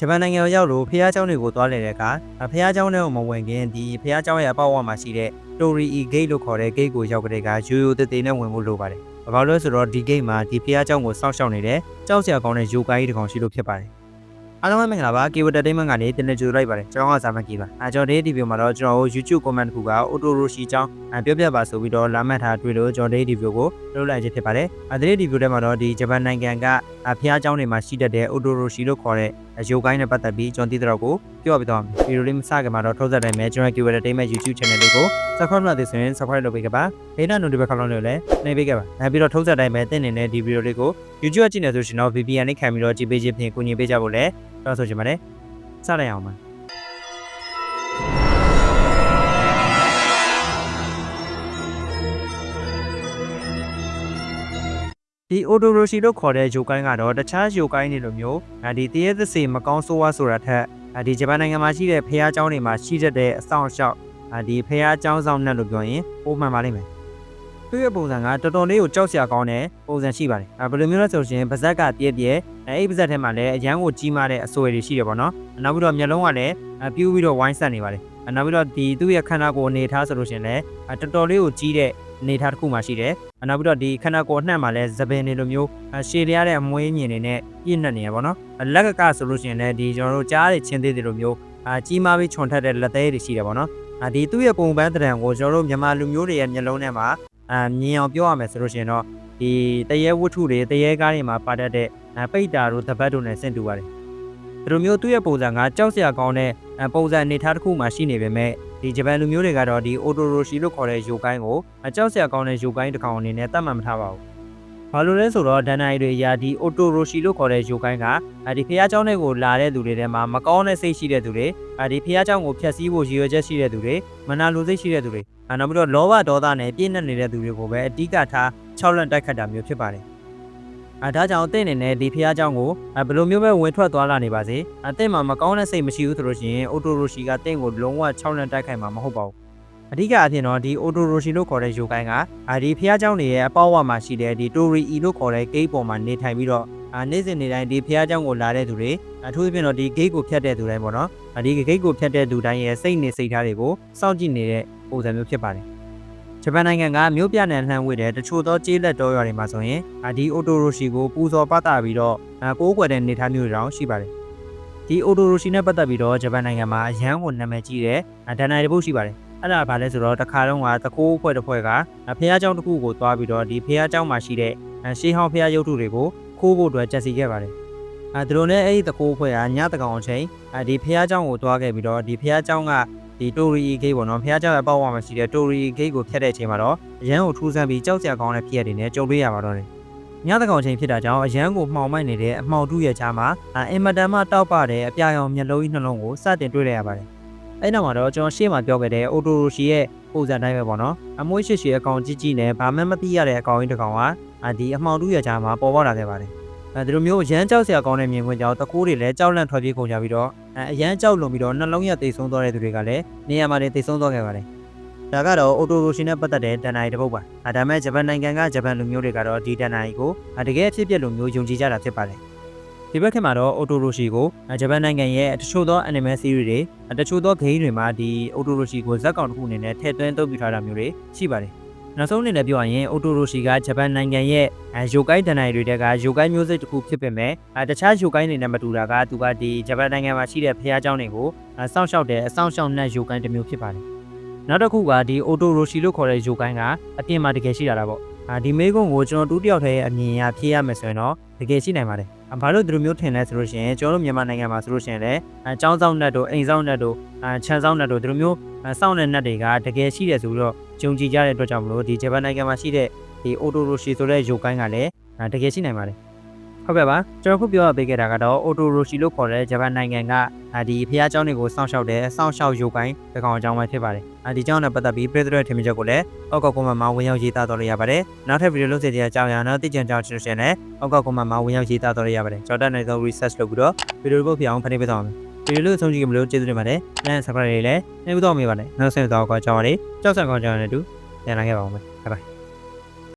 ဂျပန်နိုင်ငံကိုရောက်လို့ဖះเจ้าတွေကိုသွားလည်တဲ့အခါဖះเจ้าတွေကိုမဝင်ခင်ဒီဖះเจ้าရဲ့အပေါက်အဝမှာရှိတဲ့ Tori E Gate လို့ခေါ်တဲ့ gate ကိုရောက်ကြတဲ့ကရိုးရိုးသေးသေးနဲ့ဝင်ဖို့လိုပါတယ်။ဘာလို့လဲဆိုတော့ဒီ gate မှာဒီဖះเจ้าကိုစောင့်ရှောက်နေတဲ့ကြောက်စရာကောင်းတဲ့ယူကိုင်းတစ်ကောင်ရှိလို့ဖြစ်ပါတယ်။အားလုံးပဲမင်္ဂလာပါ။ Keyword Entertainment ကနေတင်နေကြိုလိုက်ပါတယ်။ကျွန်တော်ကဇာမန်ကီပါ။အဲကျွန်တော်ဒီဗီဒီယိုမှာတော့ကျွန်တော်တို့ YouTube comment တစ်ခုက Auto Roshi အကြောင်းပြောပြပါဆိုပြီးတော့လာမှတ်ထားတွေ့လို့ကျွန်တော်ဒီဗီဒီယိုကိုလုပ်လိုက်ခြင်းဖြစ်ပါတယ်။အဲဒီဒီဗီဒီယိုထဲမှာတော့ဒီဂျပန်နိုင်ငံက ဖះเจ้าတွေမှာရှိတတ်တဲ့ Auto Roshi လို့ခေါ်တဲ့ရုပ်ကိုင်းနဲ့ပတ်သက်ပြီးကျွန်တော်ဒီတော့ကိုပြောပြသွားမယ်။ဗီဒီယိုလေးမစခင်မှာတော့ထုတ်ဆက်တိုင်းမှာကျွန်တော် Keyword Entertainment YouTube channel လေးကို subscribe လုပ်သေးဆိုရင် subscribe လုပ်ပေးကြပါ။ဒေတာ notification ခေါင်းလုံးလေးလည်းနှိပ်ပေးကြပါ။နောက်ပြီးတော့ထုတ်ဆက်တိုင်းမှာတင်နေတဲ့ဒီဗီဒီယိုလေးကို YouTube ကြည့်နေဆိုရှင်တော့ VPN နဲ့ခံပြီးတော့ကြည့်ပေးခြင်းဖြင့်ကူညီပေးကြဖို့လည်းတောင်းဆိုချင်ပါတယ်။စလိုက်အောင်ပါ။ ဒီ Auto Roshi လို့ခေါ်တဲ့ဂျိုကိုင်းကတော့တခြားဂျိုကိုင်းတွေလိုမျိုးအဲဒီတရေသစေမကောင်းဆိုးဝါးဆိုတာထက်အဲဒီဂျပန်နိုင်ငံမှာရှိတဲ့ဖះเจ้าတွေမှာရှိတတ်တဲ့အဆောင်အရှောက်အဲဒီဖះเจ้าဆောင်နဲ့လို့ပြောရင်ပုံမှန်ပါလိမ့်မယ်။သူ့ရဲ့ပုံစံကတော်တော်လေးကိုကြောက်စရာကောင်းတဲ့ပုံစံရှိပါတယ်။အဲဘယ်လိုမျိုးလဲဆိုရင်ဗဇက်ကပြည့်ပြည့်အဲအဲ့ဗဇက်ထဲမှာလည်းအရန်ကိုကြီးမားတဲ့အဆွဲတွေရှိတယ်ပေါ့နော်။နောက်ပြီးတော့မျက်လုံးကလည်းပြူးပြီးတော့ဝိုင်းဆက်နေပါတယ်။နောက်ပြီးတော့ဒီသူ့ရဲ့ခန္ဓာကိုယ်အနေထားဆိုလို့ရှိရင်လည်းတော်တော်လေးကိုကြီးတဲ့ အနေထားတစ်ခုမှရှိတယ်။နောက်ပြီးတော့ဒီခန္ဓာကိုယ်အနှံ့မှာလည်းသပင်တွေလိုမျိုးရှည်ရရတဲ့အမွေးမြင်တွေနဲ့ပြည့်နှက်နေရပါတော့။လက်ကကဆိုလို့ရှိရင်လည်းဒီကျွန်တော်တို့ကြားတဲ့ချင်းသေးတွေလိုမျိုးအာကြီးမားပြီးခြုံထက်တဲ့လက်သေးတွေရှိတယ်ပေါ့နော်။အာဒီသူ့ရဲ့ပုံပန်းတံကိုကျွန်တော်တို့မြန်မာလူမျိုးတွေရဲ့မျက်လုံးထဲမှာအာမြင်အောင်ပြောရမယ်ဆိုလို့ရှိရင်တော့ဒီတရေဝတ္ထုတွေတရေကားတွေမှာပါတတ်တဲ့ပိတ်တာတို့တပတ်တို့နဲ့ဆင့်တူပါတယ်။ဒီလိုမျိုးသူ့ရဲ့ပုံစံကကြောက်စရာကောင်းတဲ့ပုံစံအနေထားတစ်ခုမှရှိနေပေမဲ့ ဒီဂျပန်လူမျိုးတွေကတော့ဒီ Auto Roshi လို့ခေါ်တဲ့ယူကိုင်းကိုအကြောက်စရာကောင်းတဲ့ယူကိုင်းတစ်ကောင်အနေနဲ့သတ်မှတ်မထားပါဘူး။ဘာလို့လဲဆိုတော့ဒန်နိုင်တွေရာဒီ Auto Roshi လို့ခေါ်တဲ့ယူကိုင်းကဒီဖះเจ้าတွေကိုလာတဲ့သူတွေထဲမှာမကောင်းတဲ့စိတ်ရှိတဲ့သူတွေဒီဖះเจ้าကိုဖျက်ဆီးဖို့ရည်ရွယ်ချက်ရှိတဲ့သူတွေမနာလိုစိတ်ရှိတဲ့သူတွေနောက်ပြီးတော့လောဘဒေါသနဲ့ပြည့်နှက်နေတဲ့သူတွေကိုပဲအဓိကထား၆လန့်တိုက်ခတ်တာမျိုးဖြစ်ပါတယ်။ အဲဒါကြောင့်အသင့်အနေနဲ့ဒီဖះเจ้าကိုဘယ်လိုမျိုးပဲဝင်ထွက်သွားလာနေပါစေအသင့်မှာမကောင်းတဲ့စိတ်မရှိဘူးဆိုလို့ရှိရင် Auto Roshi ကတင့်ကိုလုံးဝ6လန့်တိုက်ခိုက်မှာမဟုတ်ပါဘူးအဓိကအဖြစ်တော့ဒီ Auto Roshi လို့ခေါ်တဲ့ယူကိုင်းကအာဒီဖះเจ้าတွေရဲ့အပေါက်ဝမှာရှိတဲ့ဒီ Tori E လို့ခေါ်တဲ့ gate ပေါ်မှာနေထိုင်ပြီးတော့အာနေ့စဉ်နေ့တိုင်းဒီဖះเจ้าကိုလာတဲ့သူတွေအထူးသဖြင့်တော့ဒီ gate ကိုဖြတ်တဲ့သူတိုင်းပေါ့နော်ဒီ gate ကိုဖြတ်တဲ့သူတိုင်းရဲ့စိတ်နေစိတ်ထားတွေကိုစောင့်ကြည့်နေတဲ့ပုံစံမျိုးဖြစ်ပါတယ် ဂျပန်နိုင်ငံကမြို့ပြနယ်လှမ်းဝေတဲ့တချို့သောကျေးလက်တော်ရွာတွေမှာဆိုရင်ဒီအိုတိုရိုရှီကိုပူဇော်ပတ်တာပြီးတော့ပိုးကွယ်တဲ့နေထားမျိုးတွေတောင်ရှိပါတယ်။ဒီအိုတိုရိုရှီနဲ့ပတ်သက်ပြီးတော့ဂျပန်နိုင်ငံမှာအရန်ကိုနာမည်ကြီးတဲ့ဒန်နိုင်တပုတ်ရှိပါတယ်။အဲ့ဒါဘာလဲဆိုတော့တခါတော့ကတကိုးအဖွဲ့တစ်ဖွဲ့ကဖះเจ้าတစ်ခုကိုသွားပြီးတော့ဒီဖះเจ้าမှာရှိတဲ့ရှေးဟောင်းဖះရုပ်ထုတွေကိုခိုးဖို့အတွက်ကြံစီခဲ့ပါတယ်။အဲဒီလိုနဲ့အဲ့ဒီတကိုးအဖွဲ့ကညတကောင်အချိန်ဒီဖះเจ้าကိုသွားခဲ့ပြီးတော့ဒီဖះเจ้าက ဒီ Torii Gate ပေါ့နော်ဖျားကြောက်ရဲ့ပေါက်ဝမှာရှိတဲ့ Torii Gate ကိုဖျက်တဲ့အချိန်မှာတော့အရန်ကိုထူးဆန်းပြီးကြောက်ကြကောင်းတဲ့ဖြစ်ရတွေနဲ့ကြုံတွေ့ရပါတော့တယ်ညသကောင်ချိန်ဖြစ်တာကြောင့်အရန်ကိုမှောင်မိုက်နေတဲ့အမှောင်တူရဲ့ချားမှာအင်မတန်မှတောက်ပတဲ့အပြာရောင်မျက်လုံးကြီးနှလုံးကိုစတင်တွေ့ရရပါတယ်။အဲ့နောက်မှာတော့ကျွန်တော်ရှေ့မှာပြောခဲ့တဲ့အိုတိုရိုရှီရဲ့ပုံစံတိုင်းပဲပေါ့နော်။အမွှေးရှိရှိအကောင်ကြီးကြီးနဲ့ဘာမှမသိရတဲ့အကောင်ကြီးတစ်ကောင်ကဒီအမှောင်တူရဲ့ချားမှာပေါ်ပေါက်လာခဲ့ပါတယ်။အဲဒီလိုမျိုးရမ်းကြောက်စရာကောင်းတဲ့မြင်ကွင်းကြောင့်တကူးတွေလည်းကြောက်လန့်ထွက်ပြေးကုန်ကြပြီးတော့ အရန်ကြောက်လွန်ပြီးတော့နှလုံးရတိတ်ဆုံးသွားတဲ့သူတွေကလည်းနေရာမှာနေတိတ်ဆုံးသွားခဲ့ပါတယ်။ဒါကတော့အိုတိုရိုရှင်နဲ့ပတ်သက်တဲ့တန်နိုင်တစ်ပုတ်ပါ။ဒါပေမဲ့ဂျပန်နိုင်ငံကဂျပန်လူမျိုးတွေကတော့ဒီတန်နိုင်ကိုတကယ်အဖြစ်ပြက်လိုမျိုးယုံကြည်ကြတာဖြစ်ပါတယ်။ဒီဘက်ခေတ်မှာတော့အိုတိုရိုရှီကိုဂျပန်နိုင်ငံရဲ့တချို့သော anime series တွေတချို့သော game တွေမှာဒီအိုတိုရိုရှီကိုဇက်ကောင်တစ်ခုအနေနဲ့ထည့်သွင်းသုံးပြထားတာမျိုးတွေရှိပါတယ်။ နောက်ဆုံးအနေနဲ့ပြောရရင်အိုတိုရိုရှီကဂျပန်နိုင်ငံရဲ့ယိုကိုင်းတန်နိုင်တွေကယိုကိုင်းမျိုးစိတ်တစ်ခုဖြစ်ပေမဲ့တခြားယိုကိုင်းတွေနဲ့မတူတာကသူကဒီဂျပန်နိုင်ငံမှာရှိတဲ့ဖះเจ้าတွေကိုစောင့်ရှောက်တဲ့အဆောင်ရှောက်နှက်ယိုကိုင်းတစ်မျိုးဖြစ်ပါတယ်။နောက်တစ်ခုကဒီအိုတိုရိုရှီလို့ခေါ်တဲ့ယိုကိုင်းကအပြင်မှာတကယ်ရှိတာတာပေါ့။ဒီမေးခွန်းကိုကျွန်တော်တူးတယောက်တည်းအမြင်အရဖြေရမယ်ဆိုရင်တော့တကယ်ရှိနိုင်ပါတယ်။ဘာလို့ဒီလိုမျိုးထင်လဲဆိုလို့ရှိရင်ကျွန်တော်တို့မြန်မာနိုင်ငံမှာဆိုလို့ရှိရင်လည်းအချောင်းဆောင်နှက်တို့အိမ်ဆောင်နှက်တို့အ ချမ်းဆောင်နှက်တို့ဒီလိုမျိုးစောင့်တဲ့နှက်တွေကတကယ်ရှိတယ်ဆိုတော့ဂျုံကြည်ကြတဲ့အတွက်ကြောင့်မလို့ဒီဂျပန်နိုင်ငံမှာရှိတဲ့ဒီအိုတိုရိုရှီဆိုတဲ့ယိုကိုင်းကလည်းတကယ်ရှိနိုင်ပါတယ်ဟုတ်ကဲ့ပါကျွန်တော်ခုပြောပေးခဲ့တာကတော့အိုတိုရိုရှီလို့ခေါ်တဲ့ဂျပန်နိုင်ငံကဒီဖះเจ้าတွေကိုစောင့်ရှောက်တဲ့စောင့်ရှောက်ယိုကိုင်းတကောင်အကြောင်းပဲဖြစ်ပါတယ်အဲဒီကြောင်းနဲ့ပတ်သက်ပြီးပြည်သူ့ရဲ့ထင်မြင်ချက်ကိုလည်းအောက်ကကွန်မန့်မှာဝင်ရောက်ရေးသားတော်ရရပါတယ်နောက်ထပ်ဗီဒီယိုလုပ်စီတဲ့အကြောင်းအရာတော့သိကြံကြောင်းရှင်ရှင်နဲ့အောက်ကကွန်မန့်မှာဝင်ရောက်ရေးသားတော်ရရပါတယ်ကျွန်တော်တက်နေသော research လုပ်ပြီးတော့ဗီဒီယိုပုတ်ပြအောင်ဖန်တီးပေးသွားမယ် ဒီလိုဆုံးကြည့်ကြမလို့ကျေးဇူးတင်ပါတယ်။ Like and Subscribe လေးလည်းနှိပ်ပြီးတော့မေးပါနဲ့။နောက်ဆက်တော့ကြောင်းပါလေ။ကြောက်ဆက်ကောင်းကြောင်းနဲ့တူပြန်လာခဲ့ပါဦးမယ်။ Bye bye